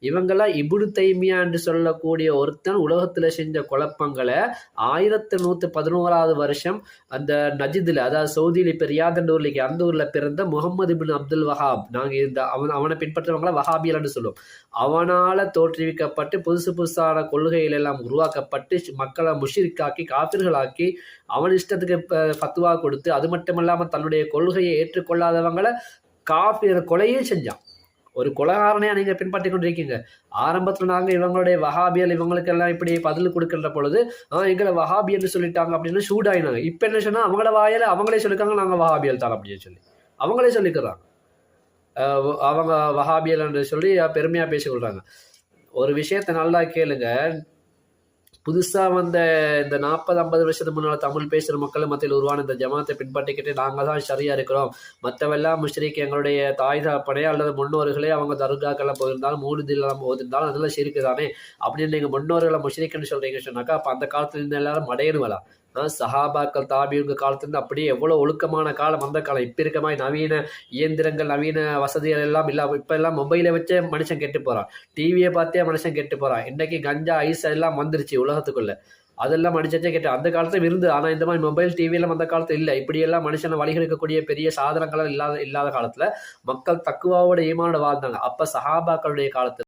இவங்கெல்லாம் இபுடு தைமியா என்று சொல்லக்கூடிய ஒருத்தன் உலகத்தில் செஞ்ச குழப்பங்களை ஆயிரத்தி நூற்றி பதினோராவது வருஷம் அந்த நஜிதில் அதாவது சவுதியில் இப்போ ரியாத் அந்த ஊரில் பிறந்த முகமது பின் அப்துல் வஹாப். நாங்கள் இந்த அவன் அவனை பின்பற்றவங்கள வஹாபியல்னு சொல்லுவோம். அவனால் தோற்றுவிக்கப்பட்டு புதுசு புதுசான கொள்கைகள் எல்லாம் உருவாக்கப்பட்டு மக்களை முஷிரிக்காக்கி காப்பிர்களாக்கி அவன் இஷ்டத்துக்கு ப- கொடுத்து அது மட்டும் இல்லாமல் தன்னுடைய கொள்கையை ஏற்றுக்கொள்ளாதவங்களை காப்பி கொலையே செஞ்சான். ஒரு கொலகாரனையா நீங்கள் பின்பற்றி கொண்டிருக்கீங்க. ஆரம்பத்தில் நாங்கள் இவங்களுடைய வஹாபியல் இவங்களுக்கெல்லாம் இப்படி பதில் கொடுக்கின்ற பொழுது எங்களை வஹாபியல்னு சொல்லிட்டாங்க அப்படின்னு சூடாயினாங்க. இப்போ என்ன சொன்னால் அவங்கள வாயில் அவங்களே சொல்லிருக்காங்க நாங்கள் வஹாபியல் தான் அப்படின்னு சொல்லி. அவங்களே சொல்லிக்கிறாங்க. அவங்க வஹாபியல் என்று சொல்லி பெருமையாக பேசிக்கொள்கிறாங்க ஒரு விஷயத்தை நல்லா கேளுங்க. புதுசாக வந்த இந்த நாற்பது ஐம்பது வருஷத்துக்கு முன்னால் தமிழ் பேசுகிற மக்கள் மத்தியில் உருவான இந்த ஜமாத்தை பின்பற்றிக்கிட்டு நாங்கள் தான் சரியாக இருக்கிறோம். மற்றவெல்லாம் முஷ்ரீக் எங்களுடைய தாய் தகப்பனே அல்லது முன்னோர்களே அவங்க தர்காக்கெல்லாம் போயிருந்தாலும் மூடுதில்லாம் போயிருந்தாலும் அதெல்லாம் சிரிக்கு தானே அப்படின்னு நீங்கள் முன்னோர்களை முஷ்ரீக்குன்னு சொல்கிறீங்கன்னு சொன்னாக்கா அப்போ அந்த காலத்துல இருந்து எல்லாரும் சஹாபாக்கள் தாபியுங்க காலத்துலேருந்து அப்படியே எவ்வளோ ஒழுக்கமான காலம் அந்த காலம். இப்போ இருக்க மாதிரி நவீன இயந்திரங்கள் நவீன வசதிகள் எல்லாம் இல்லாமல் இப்போ எல்லாம் மொபைலை வச்சே மனுஷன் கெட்டு போகிறான் டிவியை பார்த்தே மனுஷன் கெட்டு போகிறான் இன்றைக்கி கஞ்சா ஐஸ் எல்லாம் வந்துருச்சு உலகத்துக்குள்ளே. அதெல்லாம் மனுஷச்சே கேட்டு அந்த காலத்தில் இருந்து ஆனால் இந்த மாதிரி மொபைல் டிவியெல்லாம் அந்த காலத்தில் இல்லை. இப்படியெல்லாம் மனுஷனை வழிகெடுக்கக்கூடிய பெரிய சாதனங்கள் இல்லாத இல்லாத காலத்தில் மக்கள் தக்குவாவோட ஈமானோட வாழ்ந்தாங்க. அப்போ சஹாபாக்களுடைய காலத்தில்